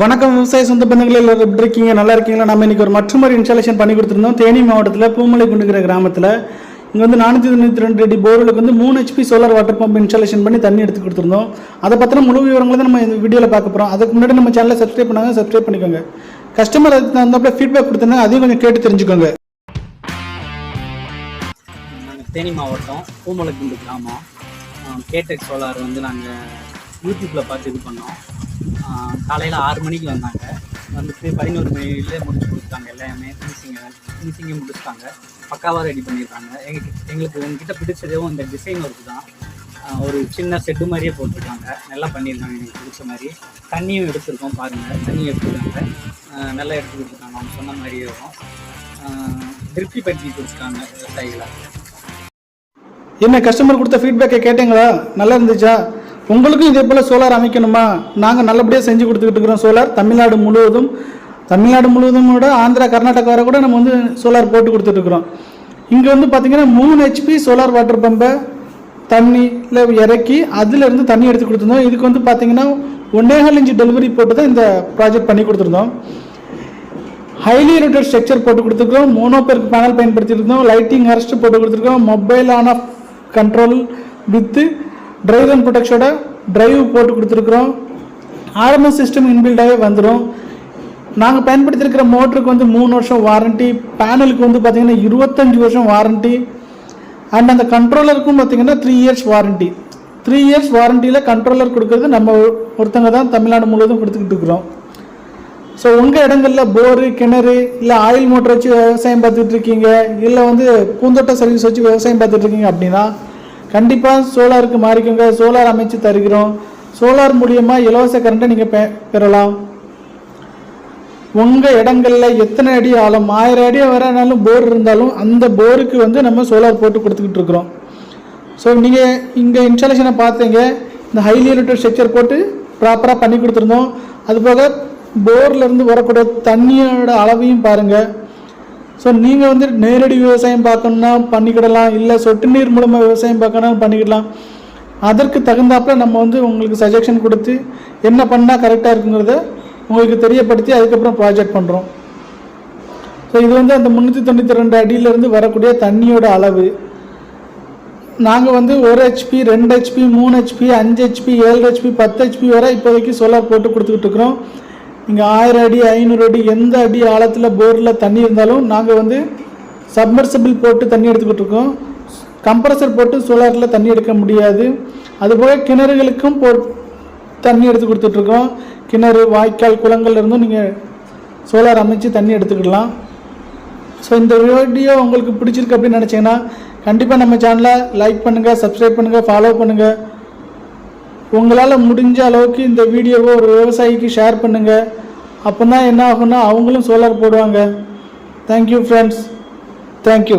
வணக்கம் விவசாய சொந்த பந்தங்கள் எல்லாரும் எப்படி இருக்கீங்க? நல்லா இருக்கீங்களா? நம்ம இன்றைக்கி ஒரு மற்றொரு இன்ஸ்டாலேஷன் பண்ணி கொடுத்துருந்தோம். தேனி மாவட்டத்தில் பூமலை குண்டுகிற கிராமத்தில். இங்கே வந்து நானூற்றி தொண்ணூற்றி ரெண்டு அடி போர்வெலுக்கு வந்து மூணு HP solar water pump installation பண்ணி தண்ணி எடுத்து கொடுத்துருந்தோம். அதை பற்றின முழு விவரங்களை தான் நம்ம இந்த வீடியோவில் பார்க்க போகிறோம் அதுக்கு முன்னாடி நம்ம சேனலை சப்ஸ்கிரைப் பண்ணாங்க சப்ஸ்கிரைப் பண்ணிக்கோங்க. கஸ்டமர் அதுக்கு தகுந்தாப்புல ஃபீட்பேக் கொடுத்துருந்தாங்க அதையும் கொஞ்சம் கேட்டு தெரிஞ்சுக்கோங்க. நாங்கள் தேனி மாவட்டம் பூமலைக்குண்டு கிராமம். கேடெக் சோலார் வந்து நாங்கள் யூடியூப்பில் பார்த்து இது பண்ணோம். காலையில் ஆறு மணிக்கு வந்தாங்க. வந்துட்டு பதினோரு மணிலே முடிச்சு கொடுத்தாங்க. எல்லாமே ஃபினிஷிங்கை ஃபினிஷிங்கை முடிச்சுட்டாங்க. பக்காவாக ரெடி பண்ணியிருக்காங்க எங்களுக்கு எங்களுக்கு உங்ககிட்ட பிடிச்சதும் இந்த டிசைன் ஒர்க் தான். ஒரு சின்ன செட்டு மாதிரியே போட்டிருக்காங்க. நல்லா பண்ணியிருக்காங்க. எனக்கு பிடிச்ச மாதிரி. தண்ணியும் எடுத்திருக்கோம் பாருங்கள் தண்ணி எடுத்துருக்காங்க. நல்லா எடுத்து கொடுத்துருக்காங்க. அவங்க சொன்ன மாதிரியே இருக்கும் திருப்தி பற்றி கொடுத்துருக்காங்க விவசாயிகளை என்ன கஸ்டமர் கொடுத்த ஃபீட்பேக்கை கேட்டீங்களா? நல்லா இருந்துச்சா? உங்களுக்கும் இதே போல் சோலார் அமைக்கணுமா? நாங்கள் நல்லபடியாக செஞ்சு கொடுத்துக்கிட்டு இருக்கிறோம் சோலார். தமிழ்நாடு முழுவதும் தமிழ்நாடு முழுவதும் கூட ஆந்திரா கர்நாடகா வர கூட நம்ம வந்து சோலார் போட்டு கொடுத்துட்ருக்குறோம் இங்கே வந்து பார்த்திங்கன்னா மூணு ஹெச்பி சோலார் வாட்டர் பம்பை தண்ணியில் இறக்கி அதிலிருந்து தண்ணி எடுத்து கொடுத்துருந்தோம். இதுக்கு வந்து பார்த்திங்கன்னா ஒன்னேகால் இன்ச்சு டெலிவரி போட்டு தான் இந்த ப்ராஜெக்ட் பண்ணி கொடுத்துருந்தோம். ஹைலி ரூட்டட் ஸ்ட்ரக்சர் போட்டு கொடுத்துருக்கோம். மோனோபெர்க் பேனல் பயன்படுத்தியிருக்கோம் லைட்டிங் அரெஸ்ட் போட்டு கொடுத்துருக்கோம். Mobile on off control with drive and ப்ரொடெக்ஷோட drive போட்டு கொடுத்துருக்குறோம். ஆர்எம்எஸ் சிஸ்டம் இன்பில்டாகவே வந்துடும் நாங்கள் பயன்படுத்தியிருக்கிற மோட்டருக்கு வந்து மூணு வருஷம் வாரண்டி பேனலுக்கு வந்து பார்த்திங்கன்னா இருபத்தஞ்சி வருஷம் வாரண்டி அண்ட் அந்த கண்ட்ரோலருக்கும் பார்த்தீங்கன்னா three years warranty three years வாரண்டியில் controller கொடுக்கறது நம்ம ஒருத்தங்க தான் தமிழ்நாடு முழுவதும் கொடுத்துக்கிட்டு இருக்கிறோம். ஸோ உங்கள் இடங்களில் போரு கிணறு இல்லை ஆயில் மோட்டர் வச்சு விவசாயம் பார்த்துட்டு இருக்கீங்க இல்லை வந்து பூந்தோட்ட சர்வீஸ் வச்சு விவசாயம் பார்த்துட்டு இருக்கீங்க அப்படின்னா கண்டிப்பாக சோலாருக்கு மாறிக்கோங்க. சோலார் அமைச்சு தருகிறோம். சோலார் மூலியமாக இலவச கரண்ட்டை நீங்கள் பெ பெறலாம். உங்கள் இடங்களில் எத்தனை அடி ஆழம்? ஆயிரம் அடி வரனாலும் போர் இருந்தாலும் அந்த போருக்கு வந்து நம்ம சோலார் போட்டு கொடுத்துக்கிட்டு இருக்கிறோம். ஸோ நீங்கள் இங்கே இன்ஸ்டாலேஷனை பார்த்தீங்க. இந்த ஹைலி லிட்டர் ஸ்ட்ரக்சர் போட்டு ப்ராப்பராக பண்ணி கொடுத்துருந்தோம். அதுபோக போர்லேருந்து வரக்கூடிய தண்ணியோட அளவையும் பாருங்கள் ஸோ நீங்கள் வந்து நேரடி விவசாயம் பார்க்கணுன்னா பண்ணிக்கிடலாம். இல்லை சொட்டு நீர் மூலமாக விவசாயம் பார்க்கணும் பண்ணிக்கிடலாம். அதற்கு தகுந்தாப்பில் நம்ம வந்து உங்களுக்கு சஜஷன் கொடுத்து என்ன பண்ணால் கரெக்டாக இருக்குங்கிறத உங்களுக்கு தெரியப்படுத்தி அதுக்கப்புறம் ப்ராஜெக்ட் பண்ணுறோம் ஸோ இது வந்து அந்த முந்நூற்றி தொண்ணூற்றி ரெண்டு அடியிலேருந்து வரக்கூடிய தண்ணியோட அளவு. நாங்கள் வந்து ஒரு ஹெச்பி ரெண்டு ஹெச்பி மூணு ஹெச்பி அஞ்சு ஹெச்பி ஏழு ஹெச்பி பத்து ஹெச்பி வரை இப்போதைக்கு சோலார் போட்டு கொடுத்துக்கிட்டு இருக்கிறோம். இங்கே ஆயிரம் அடி ஐநூறு அடி எந்த அடி ஆழத்தில் போரில் தண்ணி இருந்தாலும் நாங்கள் வந்து சப்மர்சபிள் போட்டு தண்ணி எடுத்துக்கிட்டு இருக்கோம். கம்ப்ரஸர் போட்டு சோலாரில் தண்ணி எடுக்க முடியாது. அதுபோக கிணறுகளுக்கும் போ தண்ணி எடுத்து கொடுத்துட்ருக்கோம் கிணறு வாய்க்கால் குளங்கள்ல இருந்தும் நீங்கள் சோலார் அமைச்சு தண்ணி எடுத்துக்கிடலாம். ஸோ இந்த வீடியோ உங்களுக்கு பிடிச்சிருக்கு அப்படின்னு நினச்சிங்கன்னா கண்டிப்பாக நம்ம சேனலை லைக் பண்ணுங்கள் சப்ஸ்கிரைப் பண்ணுங்கள் ஃபாலோ பண்ணுங்கள் உங்களால் முடிஞ்ச அளவுக்கு இந்த வீடியோவை ஒரு விவசாயிக்கு ஷேர் பண்ணுங்கள் அப்போ தான் என்ன ஆகும்னா அவங்களும் சோலார் போடுவாங்க. Thank you friends thank you